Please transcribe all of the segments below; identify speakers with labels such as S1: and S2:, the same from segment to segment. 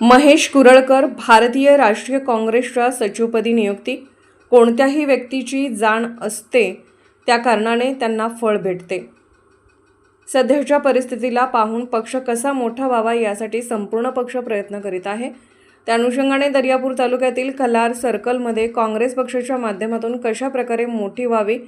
S1: महेश कुरळकर भारतीय राष्ट्रीय काँग्रेसच्या सचिवपदी नियुक्ती. कोणत्याही व्यक्तीची जाण असते त्या कारणाने त्यांना फळ भेटते. सध्याच्या परिस्थितीला पाहून पक्ष कसा मोठा व्हावा यासाठी संपूर्ण पक्ष प्रयत्न करीत आहे. त्या अनुषंगाने दर्यापूर तालुक्यातील कलार सर्कलमध्ये काँग्रेस पक्षाच्या माध्यमातून कशा प्रकारे मोठी व्हावी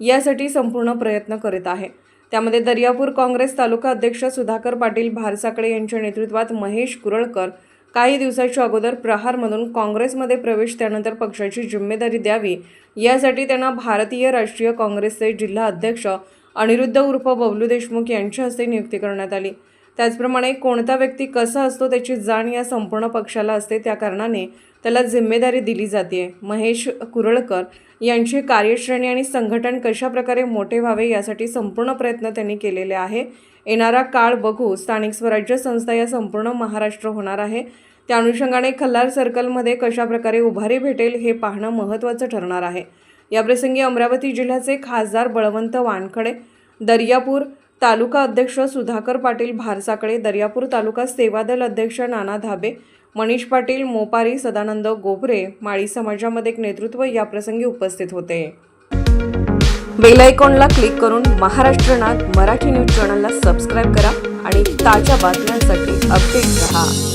S1: यासाठी संपूर्ण प्रयत्न करीत आहे. त्यामध्ये दर्यापूर काँग्रेस तालुका अध्यक्ष सुधाकर पाटील भारसाकडे यांच्या नेतृत्वात महेश कुरळकर काही दिवसाच्या अगोदर प्रहारमधून काँग्रेसमध्ये प्रवेश त्यानंतर पक्षाची जिम्मेदारी द्यावी. यासाठी त्यांना भारतीय राष्ट्रीय काँग्रेसचे जिल्हा अध्यक्ष अनिरुद्ध उर्फ बबलू देशमुख यांच्या हस्ते नियुक्ती करण्यात आली. त्याचप्रमाणे कोणता व्यक्ती कसा असतो त्याची जाण या संपूर्ण पक्षाला असते त्या कारणाने त्याला जिम्मेदारी दिली जाते. महेश कुरळकर यांची कार्यश्रेणी आणि संघटन कशाप्रकारे मोठे व्हावे यासाठी संपूर्ण प्रयत्न त्यांनी केलेले आहे. येणारा काळ बघू स्थानिक स्वराज्य संस्था या संपूर्ण महाराष्ट्र होणार आहे. त्या अनुषंगाने खल्लार सर्कलमध्ये कशाप्रकारे उभारी भेटेल हे पाहणं महत्त्वाचं ठरणार आहे. याप्रसंगी अमरावती जिल्ह्याचे खासदार बळवंत वानखडे दर्यापूर तालुका अध्यक्ष सुधाकर पाटील भारसाकडे दर्यापूर तालुका सेवादल अध्यक्ष नाना धाबे मनीष पाटील मोपारी सदानंद गोभरे माळी समाजामध्ये एक नेतृत्व याप्रसंगी उपस्थित होते. बेल आयकॉनला क्लिक करून महाराष्ट्रनात मराठी न्यूज चॅनलला सबस्क्राईब करा आणि ताज्या बातम्यांसाठी अपडेट रहा.